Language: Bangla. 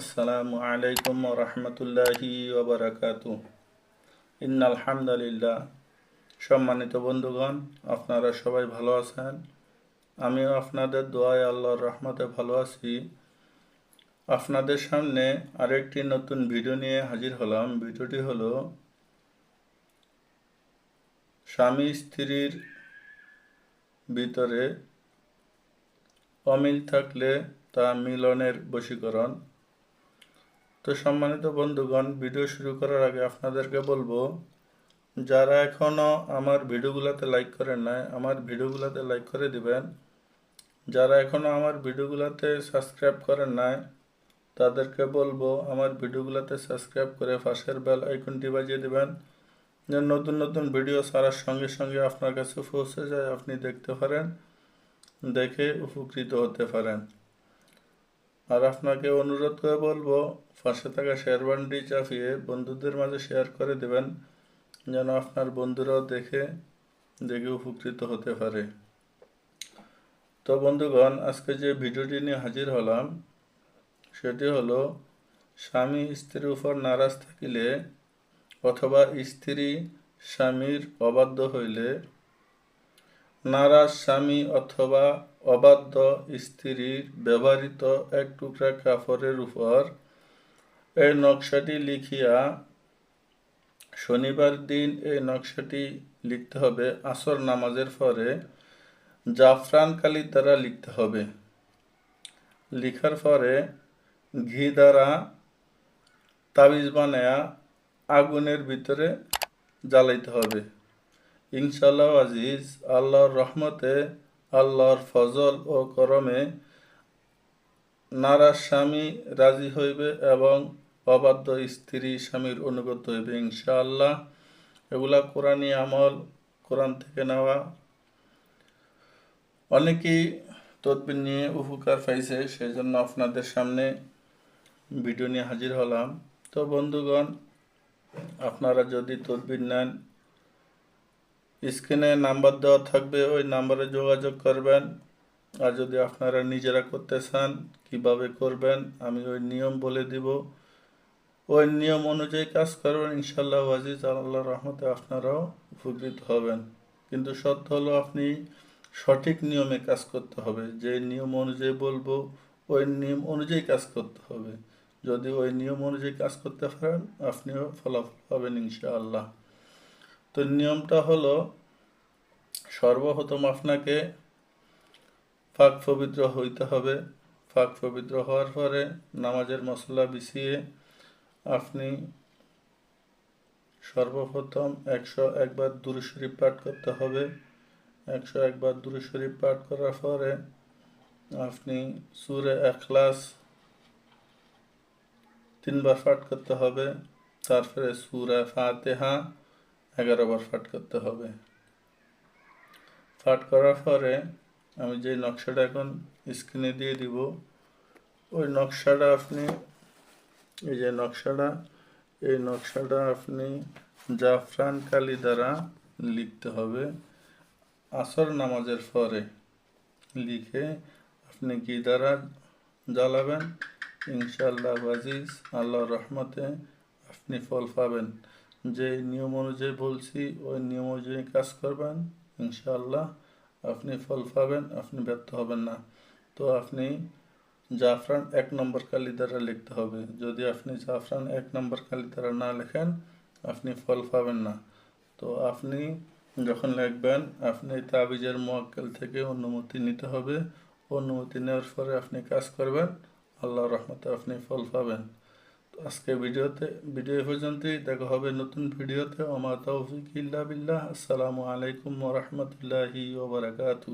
আসসালামু আলাইকুম রহমতুল্লাহি ওবরাকাতু ইন আলহামদুলিল্লাহ সম্মানিত বন্ধুগণ, আপনারা সবাই ভালো আছেন? আমিও আপনাদের দোয়ায় আল্লাহর রহমতে ভালো আছি। আপনাদের সামনে আরেকটি নতুন ভিডিও নিয়ে হাজির হলাম। ভিডিওটি হলো, স্বামী স্ত্রীর ভিতরে অমিল থাকলে তা মিলনের বশীকরণ। তো সম্মানিত বন্ধুগণ ভিডিও শুরু করার আগে আপনাদেরকে বলব, যারা এখনও আমার ভিডিওগুলোতে লাইক করেন নাই, আমার ভিডিওগুলোতে লাইক করে দিবেন। যারা এখনও আমার ভিডিওগুলোতে সাবস্ক্রাইব করেন নাই, তাদেরকে বলব, আমার ভিডিওগুলোতে সাবস্ক্রাইব করে পাশের বেল আইকনটি বাজিয়ে দিবেন। যে নতুন নতুন ভিডিও ছাড়ার সঙ্গে সঙ্গে আপনার কাছে পৌঁছে যায়, আপনি দেখতে পারেন, দেখে উপকৃত হতে পারেন। আর আপনাকে অনুরোধ করে বলব, পাশে থাকা শেয়ার বান্ডি চাপিয়ে বন্ধুদের মাঝে শেয়ার করে দেবেন, যেন আপনার বন্ধুরাও দেখে দেখে উপকৃত হতে পারে। তো বন্ধুগণ, আজকে যে ভিডিওটি নিয়ে হাজির হলাম, সেটি হলো, স্বামী স্ত্রীর উপর নারাজ থাকিলে অথবা স্ত্রী স্বামীর অবাধ্য হইলে, নারাজ স্বামী অথবা অবাধ্য স্ত্রীর ব্যবহৃত এক টুকরা কাপড়ের উপর এই নকশাটি লিখিয়া শনিবার দিন এই নকশাটি লিখতে হবে আসর নামাজের পরে। জাফরান কালি দ্বারা লিখতে হবে। লিখার পরে ঘি দ্বারা তাবিজ বানায়া আগুনের ভিতরে জ্বালাইতে হবে। ইনশাল্লাহ আজিজ, আল্লাহর রহমতে আল্লাহর ফজল ও করমে নারা স্বামী রাজি হইবে এবং অবাধ্য স্ত্রী স্বামীর অনুগত হইবে। ইনশাআল্লাহ এগুলা কোরআনী আমল, কোরআন থেকে নেওয়া। অনেকেই তদবির নিয়ে উপকার পাইছে সেই জন্য আপনাদের সামনে ভিডিও নিয়ে হাজির হলাম। তো বন্ধুগণ, আপনারা যদি তদবির নেন স্ক্রিনে নাম্বার দেওয়া থাকবে, ওই নাম্বারে যোগাযোগ করবেন। আর যদি আপনারা নিজেরা করতে চান, কীভাবে করবেন, আমি ওই নিয়ম বলে দিব। ওই নিয়ম অনুযায়ী কাজ করবেন ইনশাল্লাহ আজিজ আল্লাহ রহমতে আপনারাও উপকৃত হবেন। কিন্তু সত্য হলো আপনি সঠিক নিয়মে কাজ করতে হবে। যে নিয়ম অনুযায়ী বলব, ওই নিয়ম অনুযায়ী কাজ করতে হবে। যদি ওই নিয়ম অনুযায়ী কাজ করতে পারেন, আপনিও ফলাফল পাবেন, ইনশাআল্লাহ। তো নিয়মটা হলো, সর্বপ্রথম আপনাকে ফাঁক পবিত্র হইতে হবে। ফাঁক পবিত্র হওয়ার পরে নামাজের মশলা বিছিয়ে আপনি সর্বপ্রথম একশো একবার দুরু শরীফ পাঠ করতে হবে। একশো একবার দুরু শরীফ পাঠ করার পরে আপনি সুরে এখলাস তিনবার পাঠ করতে হবে। তারপরে সুরা ফাতেহা এগারো বার পাঠ করতে হবে। পাঠ করার পরে আমি যে নকশাটা এখন স্ক্রিনে দিয়ে দিব, ওই নকশাটা আপনি, এই যে নকশাটা, এই নকশাটা আপনি জাফরান কালি দ্বারা লিখতে হবে। আসর নামাজের পরে লিখে আপনি কি দ্বারা জ্বালাবেন? ইনশাআল্লাহ আজিজ, আল্লাহর রহমতে আপনি ফল পাবেন। যে নিয়ম অনুযায়ী বলছি, ওই নিয়ম অনুযায়ী কাজ করবেন, ইনশাআল্লাহ। আপনি ফল পাবেন, আপনি ব্যর্থ হবেন না। তো আপনি জাফরান এক নম্বর কালি দ্বারা লিখতে হবে। যদি আপনি জাফরান এক নম্বর কালি দ্বারা না লেখেন, আপনি ফল পাবেন না। তো আপনি যখন লিখবেন, আপনি তাবিজের মোয়াক্কেল থেকে অনুমতি নিতে হবে। অনুমতি নেওয়ার পরে আপনি কাজ করবেন আল্লাহ রহমতে আপনি ফল পাবেন। আজকে ভিডিওতে ভিডিও পর্যন্তই। দেখা হবে নতুন ভিডিওতে। আমার তৌফিক ইল্লা বিল্লাহ। আসসালামু আলাইকুম ওরহমতুল্লাহি ওবরাকাতু